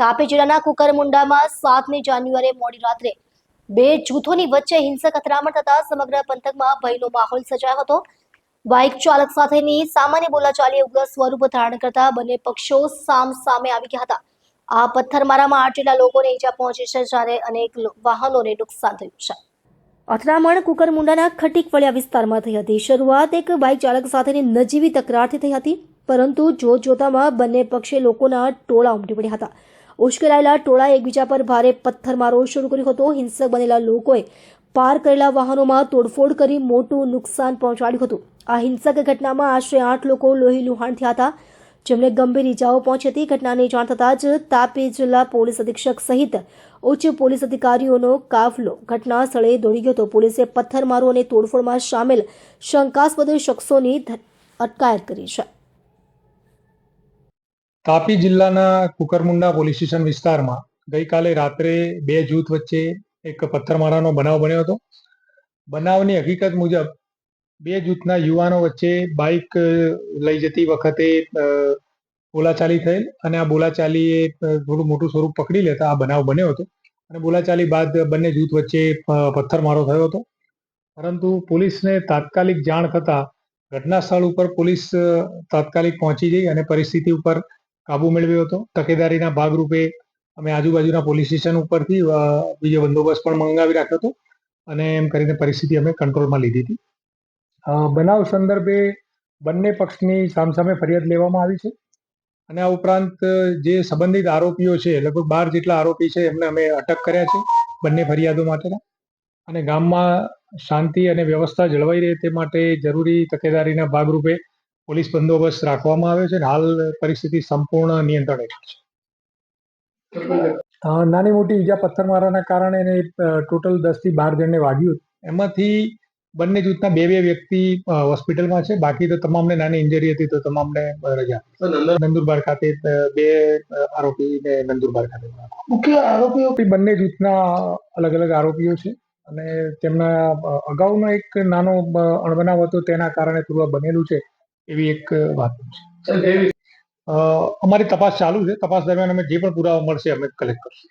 તાપી જિલ્લાના કુકરમુંડામાં સાતમી જાન્યુઆરીએ મોડી રાત્રે બે જૂથોની વચ્ચે હિંસક અથડામણ થતા સમગ્ર પંથકમાં ભયનો માહોલ સર્જાયો હતો. બાઇક ચાલક સાથેની સામાન્ય બોલાચાલીએ ઉગ્ર સ્વરૂપ ધારણ કરતા બંને પક્ષો સામ સામે આવી ગયા હતા. આ પથ્થરમારામાં આઠ જેટલા લોકોને ઈજા પહોંચી છે, જ્યારે અનેક વાહનોને નુકસાન થયું છે. અથડામણ કુકરમુંડાના ખટીક ફળિયા વિસ્તારમાં થઈ હતી. શરૂઆત એક બાઇક ચાલક સાથેની નજીવી તકરારથી થઈ હતી, પરંતુ જોત જોતામાં બંને પક્ષે લોકોના ટોળા ઉમટી પડ્યા હતા. ઉશ્કેરાયેલા ટોળાએ એકબીજા પર ભારે પથ્થરમારો શરૂ કર્યો હતો. હિંસક બનેલા લોકોએ પાર કરેલા વાહનોમાં તોડફોડ કરી મોટું નુકસાન પહોંચાડ્યું હતું. આ હિંસક ઘટનામાં આશરે આઠ લોકો લોહી લુહાણ થયા હતા. જેમને ગંભીર ઇજાઓ પહોંચી હતી. ઘટનાની જાણ થતાં જ તાપી જિલ્લા પોલીસ અધિક્ષક સહિત ઉચ્ચ પોલીસ અધિકારીઓનો કાફલો ઘટના સ્થળે દોડી ગયો હતો. પોલીસે પથ્થરમારો અને તોડફોડમાં સામેલ શંકાસ્પદ શખ્સોની અટકાયત કરી છે. તાપી જિલ્લાના કુકરમુંડા પોલીસ સ્ટેશન વિસ્તારમાં ગઈકાલે રાત્રે બે જૂથ વચ્ચે એક પથ્થરમારાનો બનાવ બન્યો હતો. બનાવની હકીકત મુજબ બે જૂથના યુવાનો વચ્ચે બાઇક લઈ જતી વખતે બોલાચાલી થયેલ અને આ બોલાચાલીએ થોડું મોટું સ્વરૂપ પકડી લેતા આ બનાવ બન્યો હતો અને બોલાચાલી બાદ બંને જૂથ વચ્ચે પથ્થરમારો થયો હતો. પરંતુ પોલીસને તાત્કાલિક જાણ થતાં ઘટના સ્થળ ઉપર પોલીસ તાત્કાલિક પહોંચી ગઈ અને પરિસ્થિતિ ઉપર કાબુ મેળવ્યો હતો. તકેદારીના ભાગરૂપે અમે આજુબાજુના પોલીસ સ્ટેશન ઉપરથી બીજો બંદોબસ્ત પણ મંગાવી રાખ્યો હતો અને એમ કરીને પરિસ્થિતિ અમે કંટ્રોલમાં લીધી હતી. બનાવ સંદર્ભે બંને પક્ષની સામસામે ફરિયાદ લેવામાં આવી છે. અને આ ઉપરાંત જે સંબંધિત આરોપીઓ છે, લગભગ બાર જેટલા આરોપી છે, એમને અમે અટક કર્યા છે બંને ફરિયાદો માટેના. અને ગામમાં શાંતિ અને વ્યવસ્થા જળવાઈ રહે તે માટે જરૂરી તકેદારીના ભાગરૂપે પોલીસ બંદોબસ્ત રાખવામાં આવ્યો છે અને હાલ પરિસ્થિતિ સંપૂર્ણ નિયંત્રણ હેઠળ છે નાની મોટી ઈજા પથ્થરમારાના કારણે એને ટોટલ દસથી બાર જણને વાગ્યું. એમાંથી બંને જૂથના બે બે વ્યક્તિ હોસ્પિટલમાં છે. બાકી તો તમામને નાની ઇન્જરી હતી તો તમામને રજા. નંદુરબાર ખાતે બે આરોપી આરોપીને નંદુરબાર ખાતે મુખ્ય આરોપીઓ? બંને જૂથના અલગ અલગ આરોપીઓ છે અને તેમના અગાઉનો એક નાનો અણબનાવ હતો તેના કારણે થોડું બનેલું છે. એવી એક વાત છે. અ, અમારી તપાસ ચાલુ છે. તપાસ દરમિયાન અમે જે પણ પુરાવા મળશે અમે કલેક્ટ કરશું.